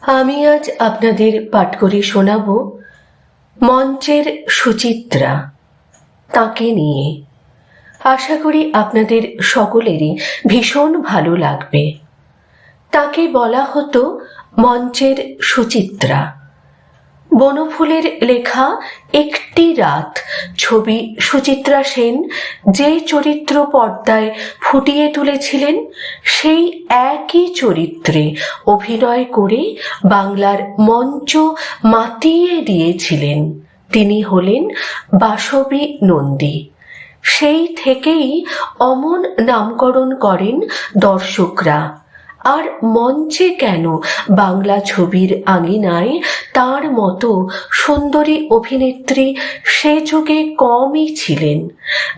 আমি আজ আপনাদের পাঠ করে শোনাব মঞ্চের সুচিত্রা। তাকে নিয়ে। আশা করি আপনাদের সকলেরই ভীষণ ভালো লাগবে। তাকে বলা হতো মঞ্চের সুচিত্রা। বনফুলের লেখা একটি রাত, ছবি সুচিত্রা সেন যে চরিত্র পর্দায় ফুটিয়ে তুলেছিলেন, সেই একই চরিত্রে অভিনয় করে বাংলার মঞ্চ মাতিয়ে দিয়েছিলেন। তিনি হলেন বাসবী নন্দী। সেই থেকেই অমন নামকরণ করেন দর্শকরা। আর মঞ্চে কেন বাংলা ছবির আঙিনায়? তার মতো সুন্দরী অভিনেত্রী সে যুগে কমই ছিলেন।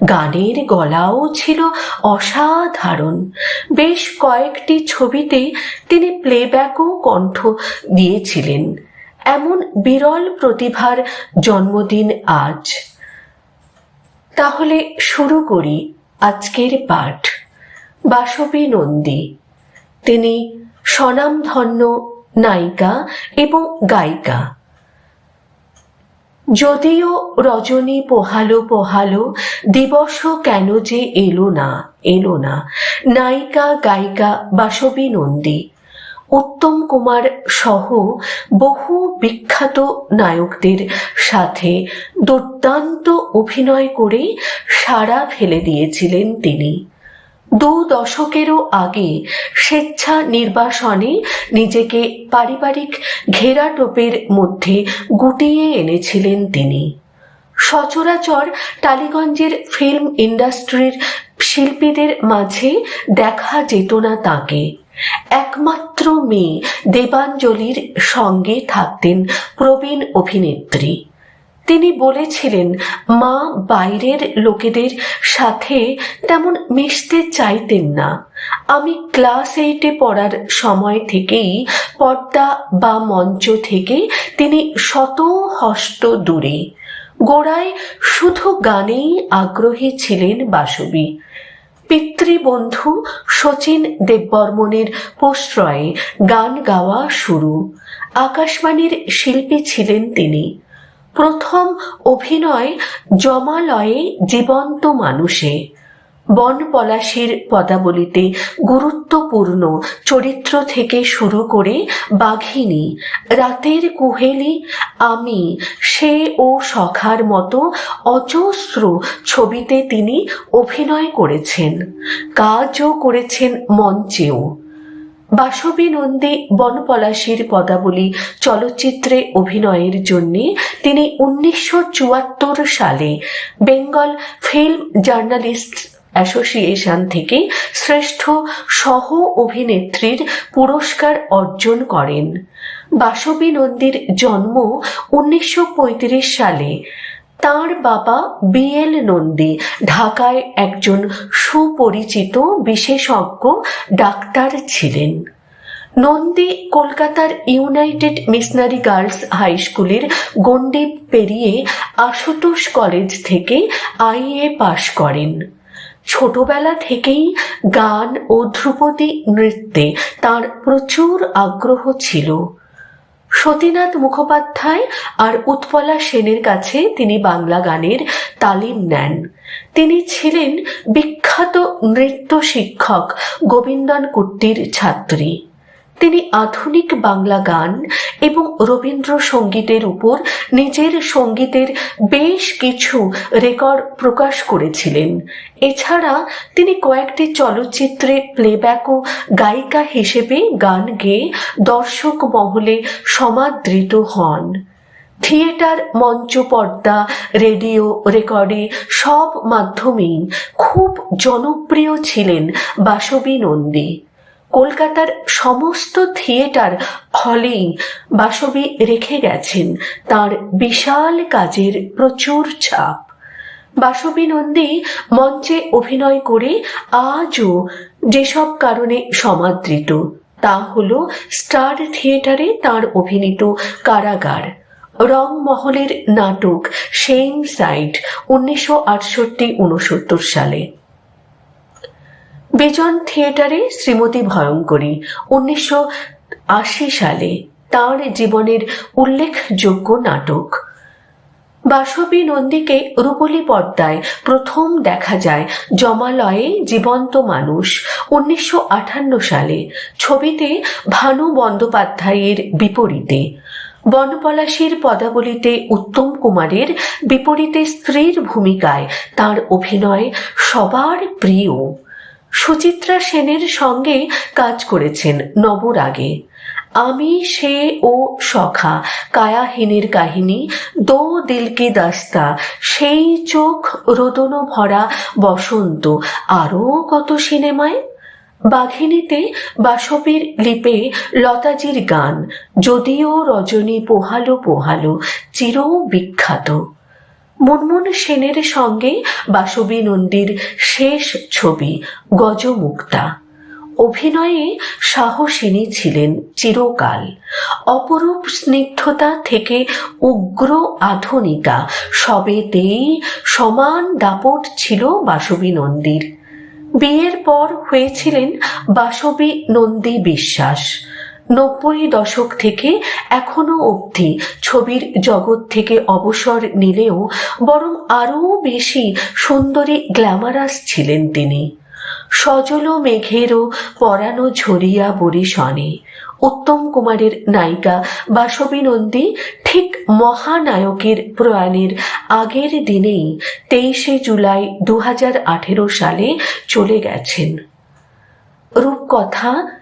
গানের গলাও ছিল অসাধারণ। বেশ কয়েকটি ছবিতে তিনি প্লেব্যাকও কণ্ঠ দিয়েছিলেন। এমন বিরল প্রতিভার জন্মদিন আজ। তাহলে শুরু করি আজকের পাঠ। বাসবী নন্দী তিনি স্বনামধন্য নায়িকা এবং গায়িকা। যদিও রজনী পোহালো পোহালো, দিবস কেন যে এলো না এলো না, নায়িকা, গায়িকা বাসবী নন্দী, উত্তম কুমার সহ বহু বিখ্যাত নায়কদের সাথে দুর্দান্ত অভিনয় করে সাড়া ফেলে দিয়েছিলেন তিনি। দু দশকেরও আগে স্বেচ্ছা নির্বাসনে নিজেকে পারিবারিক ঘেরাটোপের মধ্যে গুটিয়ে এনেছিলেন তিনি। সচরাচর টালিগঞ্জের ফিল্ম ইন্ডাস্ট্রির শিল্পীদের মাঝে দেখা যেত না তাকে। একমাত্র মেয়ে দেবাঞ্জলির সঙ্গে থাকতেন প্রবীণ অভিনেত্রী। তিনি বলেছিলেন, মা বাইরের লোকেদের সাথে তেমন মিশতে চাইতেন না। আমি ক্লাস এইটে পড়ার সময় থেকেই পর্দা বা মঞ্চ থেকে তিনি শত হস্ত দূরে। গোড়ায় শুধু গানেই আগ্রহী ছিলেন বাসবী। পিতৃবন্ধু শচীন দেববর্মনের প্রশ্রয়ে গান গাওয়া শুরু। আকাশবাণীর শিল্পী ছিলেন তিনি। প্রথম অভিনয় জমালয়ে জীবন্ত মানুষে। বন পলাশির পদাবলিতে গুরুত্বপূর্ণ চরিত্র থেকে শুরু করে বাঘিনী, রাতের কুহেলি, আমি, সে ও সখার মতো অজস্র ছবিতে তিনি অভিনয় করেছেন, কাজও করেছেন মঞ্চেও। বাসবী নন্দী বনপলাশির পদাবলী চলচ্চিত্রে অভিনয়ের জন্য তিনি উনিশশো চুয়াত্তর সালে বেঙ্গল ফিল্ম জার্নালিস্ট অ্যাসোসিয়েশন থেকে শ্রেষ্ঠ সহ অভিনেত্রীর পুরস্কার অর্জন করেন। বাসবী নন্দীর জন্ম উনিশশো পঁয়ত্রিশ সালে। তার বাবা বিএল নন্দী ঢাকায় একজন সুপরিচিত বিশেষজ্ঞ ডাক্তার ছিলেন। নন্দী কলকাতার ইউনাইটেড মিশনারি গার্লস হাই স্কুলের গণ্ডি পেরিয়ে আশুতোষ কলেজ থেকে আইএ পাশ করেন। ছোটবেলা থেকেই গান ও ধ্রুপদী নৃত্যে তার প্রচুর আগ্রহ ছিল। সতীনাথ মুখোপাধ্যায় আর উৎপলা সেনের কাছে তিনি বাংলা গানের তালিম নেন। তিনি ছিলেন বিখ্যাত নৃত্য শিক্ষক গোবিন্দন কুট্টির ছাত্রী। তিনি আধুনিক বাংলা গান এবং রবীন্দ্রসঙ্গীতের উপর নিজের সঙ্গীতের বেশ কিছু রেকর্ড প্রকাশ করেছিলেন। এছাড়া তিনি কয়েকটি চলচ্চিত্রে প্লেব্যাক ও গায়িকা হিসেবে গান গেয়ে দর্শক মহলে সমাদৃত হন। থিয়েটার, মঞ্চ, পর্দা, রেডিও রেকর্ডে সব মাধ্যমেই খুব জনপ্রিয় ছিলেন বাসবী নন্দী। কলকাতার সমস্ত থিয়েটার হলেই বাসবী রেখে গেছেন। তার বিশাল কাজের প্রচুর ছাপ বাসবী নন্দী মঞ্চে অভিনয় করে আজও যেসব কারণে সমাদৃত, তা হল স্টার থিয়েটারে তার অভিনীত কারাগার, রংমহলের নাটক সেম সাইড উনিশশো আটষট্টি উনসত্তর সালে। বিজন থিয়েটারে শ্রীমতী ভয়ঙ্করী, উনিশশো আশি সালে তাঁর জীবনের উল্লেখযোগ্য নাটক। বাসবী নন্দীকে রূপলী পর্দায় প্রথম দেখা যায় জমালয়ে জীবন্ত মানুষ, উনিশশো আটান্ন সালে। ছবিতে ভানু বন্দ্যোপাধ্যায়ের বিপরীতে। বনপলাশীর পদাবলিতে উত্তম কুমারের বিপরীতে স্ত্রীর ভূমিকায় তার অভিনয় সবার প্রিয়। সুচিত্রা সেনের সঙ্গে কাজ করেছেন নবরাগে। আমি, সে ও সখা, কায়াহীনের কাহিনী, দো দিলকে দাস্তা, সেই চোখ রোদন ভরা বসন্ত, আরও কত সিনেমায়? বাঘিনীতে বাসবীর লিপে লতাজির গান, যদিও রজনী পোহালো পোহালো চির বিখ্যাত মুনমুন সেনের সঙ্গে বাসবী নন্দীর শেষ ছবি, গজমুক্তা। অভিনয়ে সাহসিনী ছিলেন চিরকাল। অপরূপ স্নিগ্ধতা থেকে উগ্র আধুনিকা সবেতেই সমান দাপট ছিল বাসবী নন্দীর। বিয়ের পর হয়েছিলেন বাসবী নন্দী বিশ্বাস। নব্বই দশক থেকে এখনও অবধি ছবির জগৎ থেকে অবসর নিলেও বরং আরও বেশি সুন্দরী, গ্ল্যামারাস ছিলেন তিনি। সজল মেঘেরও পরানো ঝরিয়া বরিশনে উত্তম কুমারের নায়িকা বাসবী নন্দী ঠিক মহানায়কের প্রয়াণের আগের দিনেই তেইশে জুলাই দু হাজার আঠেরো সালে চলে গেছেন। রূপকথা